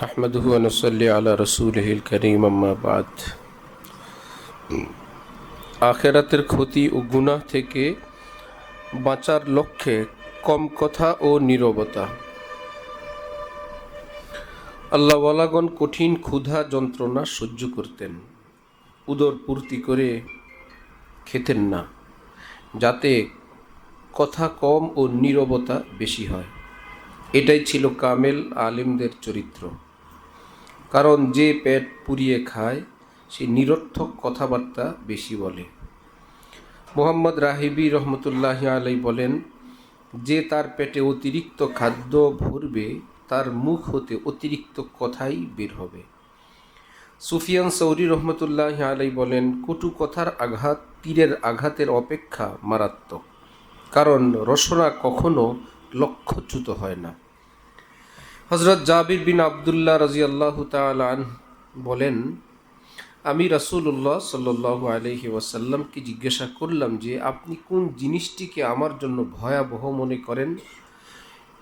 نحمده ونصلي على رسوله الكريم أما بعد আখেরাতের ক্ষতি ও গুনাহ থেকে বাঁচার লক্ষ্যে কম কথা ও নীরবতা আল্লাহওয়ালাগণ কঠিন ক্ষুধা যন্ত্রণা সহ্য করতেন উদর পূর্তি করে খেতেন না যাতে কথা কম ও নীরবতা বেশি হয় এটাই ছিল কামেল আলিমদের চরিত্র কারণ যে পেট পুড়িয়ে খায়, সে নিরর্থক কথাবার্তা বেশি বলে। মোহাম্মদ রাহিবি রহমতুল্লাহ আলাই বলেন, যে তার পেটে অতিরিক্ত খাদ্য ভরবে, তার মুখ হতে অতিরিক্ত কথাই বের হবে। সুফিয়ান সৌরি রহমতুল্লাহ আলাই বলেন, কটু কথার আঘাত তীরের আঘাতের অপেক্ষা মারাত্মক। কারণ রসনা কখনো লক্ষ্যচ্যুত হয় না। হজরত জাবির বিন আবদুল্লাহ রাজি আল্লাহ তালান বলেন, আমি রাসুল্লাহ সাল্লাহ আলহি ওয়াসাল্লামকে জিজ্ঞাসা করলাম যে, আপনি কোন জিনিসটিকে আমার জন্য ভয়াবহ মনে করেন?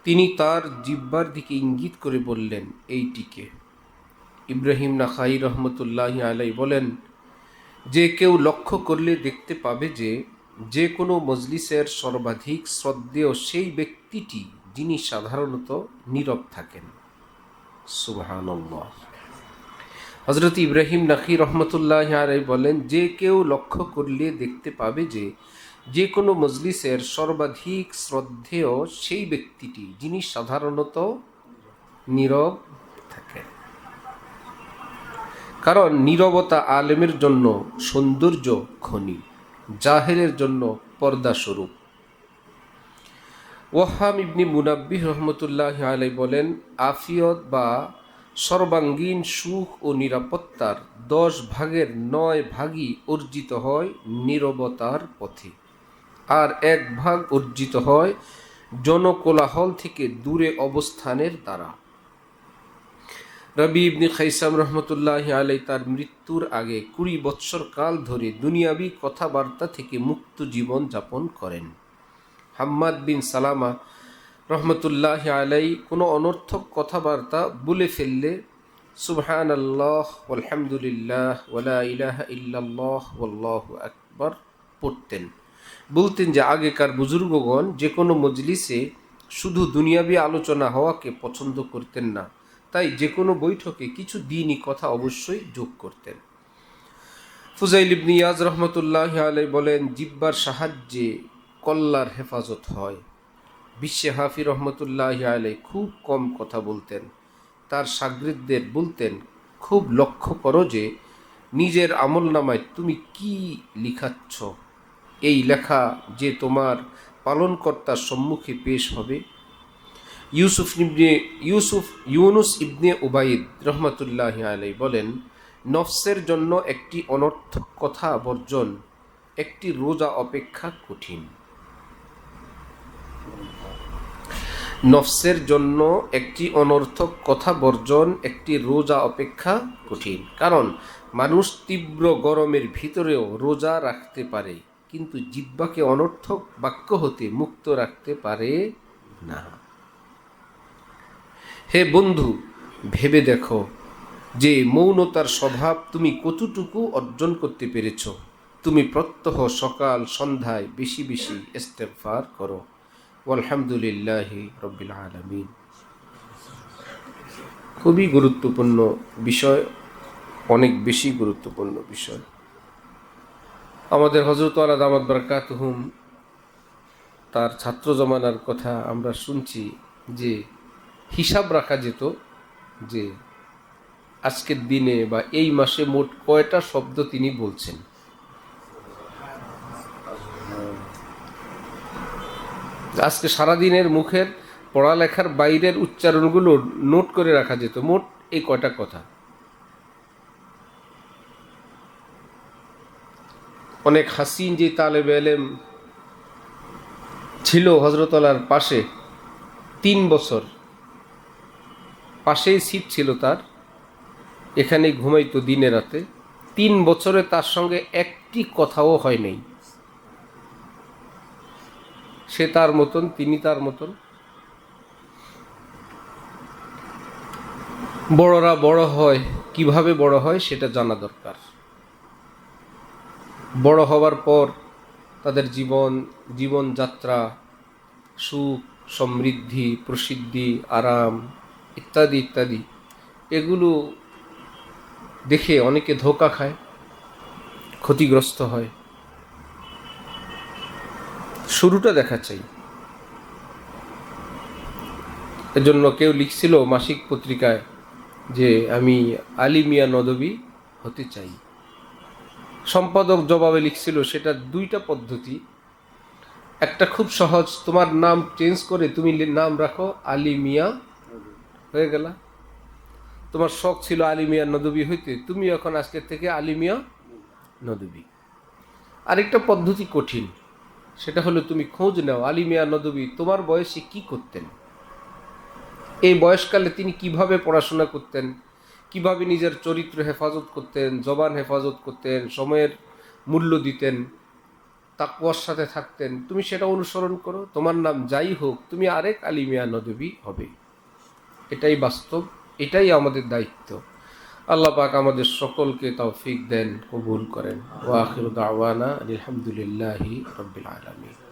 তিনি তার জিব্বার দিকে ইঙ্গিত করে বললেন, এইটিকে। ইব্রাহিম নাখাই রহমতুল্লাহ আলাই বলেন, যে কেউ লক্ষ্য করলে দেখতে পাবে যে যে কোনো মজলিসের সর্বাধিক শ্রদ্ধেয় সেই ব্যক্তিটি যিনি সাধারণত নীরব থাকেন। সুবহানাল্লাহ। হজরত ইব্রাহিম নাকি রহমতুল্লাহ বলেন, যে কেউ লক্ষ্য করলে দেখতে পাবে যে যে কোনো মজলিসের সর্বাধিক শ্রদ্ধেয় সেই ব্যক্তিটি, যিনি সাধারণত নীরব থাকেন। কারণ নীরবতা আলেমের জন্য সৌন্দর্য খনি জাহেরের জন্য পর্দা স্বরূপ ওয়াহাম ইবনি মুনাব্বিহ রহমতুল্লাহ আলাই বলেন, আফিয়ত বা সর্বাঙ্গীন সুখ ও নিরাপত্তার দশ ভাগের নয় ভাগই অর্জিত হয় নীরবতার পথে। আর এক ভাগ অর্জিত হয় জনকোলাহল থেকে দূরে অবস্থানের দ্বারা। রবি ইবনি খাইসাম রহমতুল্লাহ আলাই তার মৃত্যুর আগে কুড়ি বৎসর কাল ধরে দুনিয়াবি কথাবার্তা থেকে মুক্ত জীবন যাপন করেন। হাম্মাদ বিন সালামা রহমতুল্লাহ আলাই কোনো অনর্থক কথাবার্তা বলে ফেললে সুবহান আল্লাহ আলহামদুলিল্লাহ ওলা ইলাহা ইল্লাল্লাহ ওল্লাহ আকবর পড়তেন। বলতেন যে আগেকার বুজুর্গগণ যে কোনো মজলিসে শুধু দুনিয়াবি আলোচনা হওয়াকে পছন্দ করতেন না, তাই যে কোনো বৈঠকে কিছু দিনই কথা অবশ্যই যোগ করতেন। ফুজাইল ইবনি ইয়াজ রহমতুল্লাহ আলাই বলেন, জিব্বার সাহায্যে কল্লার হেফাজত হয়। বিশ্বে হাফি রহমতুল্লাহ আলাই খুব কম কথা বলতেন। তার সাগরিদদের বলতেন, খুব লক্ষ্য করো যে, নিজের আমল নামায় তুমি কি লিখাচ্ছ। এই লেখা যে তোমার পালনকর্তার সম্মুখে পেশ হবে। ইউসুফ ইবনে, ইউসুফ ইউনুস ইবনে উবাইদ রহমতুল্লাহ আলাই বলেন, নফসের জন্য একটি অনর্থক কথা বর্জন একটি রোজা অপেক্ষা কঠিন। নফসের জন্য একটি অনর্থক কথা বর্জন, একটি রোজা অপেক্ষা কঠিন। কারণ, মানুষ তীব্র গরমের ভিতরেও রোজা রাখতে পারে, কিন্তু জিব্বাকে অনর্থক বাক্য হতে মুক্ত রাখতে পারে না। হে বন্ধু, ভেবে দেখো যে মৌনতার স্বভাব তুমি কতটুকু অর্জন করতে পেরেছ। তুমি প্রত্যহ সকাল, সন্ধ্যায় বেশি বেশি ইস্তেফার করো। আলহামদুলিল্লাহ রবিল আলমিন। খুবই গুরুত্বপূর্ণ বিষয়, অনেক বেশি গুরুত্বপূর্ণ বিষয়। আমাদের হজরত আলা দামাদ বরকাতহুম, তার ছাত্র জমানার কথা আমরা শুনছি যে হিসাব রাখা যেত যে আজকের দিনে বা এই মাসে মোট কয়টা শব্দ তিনি বলছেন। আজকে সারাদিনের মুখের পড়ালেখার বাইরের উচ্চারণগুলো নোট করে রাখা যেত। মোট এই কয়টা কথা? অনেক হাসিন যে তালেব এলেম ছিল হজরতলার পাশে, তিন বছর পাশেই সিট ছিল তার এখানে ঘুমাইতো দিনে রাতে। তিন বছরে তার সঙ্গে একটি কথাও হয় নাই। সে তার মতন, তিনি তার মতন। বড়রা বড় হয়, কীভাবে বড় হয় সেটা জানা দরকার। বড় হওয়ার পর তাদের জীবন, জীবনযাত্রা, সুখ, সমৃদ্ধি, প্রসিদ্ধি, আরাম, ইত্যাদি ইত্যাদি, এগুলো দেখে অনেকে ধোকা খায়, ক্ষতিগ্রস্ত হয়। শুরুটা দেখা চাই। এজন্য কেউ লিখছিল মাসিক পত্রিকায় যে আমি আলী মিয়া নদবী হতে চাই। সম্পাদক জবাবে লিখছিল সেটা দুইটা পদ্ধতি। একটা খুব সহজ, তোমার নাম চেঞ্জ করে তুমি নাম রাখো আলী মিয়া। হয়ে গেলা। তোমার শখ ছিল আলী মিয়া নদবী হইতে, তুমি এখন আজকের থেকে আলী মিয়া নদবী। আরেকটা পদ্ধতি কঠিন। সেটা হলো তুমি খোঁজ নাও। আলী মিয়া নদবী, তোমার বয়সে কি করতেন? এই বয়সকালে তিনি কীভাবে পড়াশোনা করতেন? কীভাবে নিজের চরিত্র হেফাজত করতেন, জবান হেফাজত করতেন, সময়ের মূল্য দিতেন তাকুয়ার সাথে থাকতেন? তুমি সেটা অনুসরণ করো। তোমার নাম যাই হোক, তুমি আরেক আলিমিয়া নদবী হবে। এটাই বাস্তব, এটাই আমাদের দায়িত্ব। আল্লাহ পাক আমাদের সকলকে তৌফিক দেন কবুল করেন। ওয়াখির দাওয়ানা আলহামদুলিল্লাহি রাব্বিল আলামিন।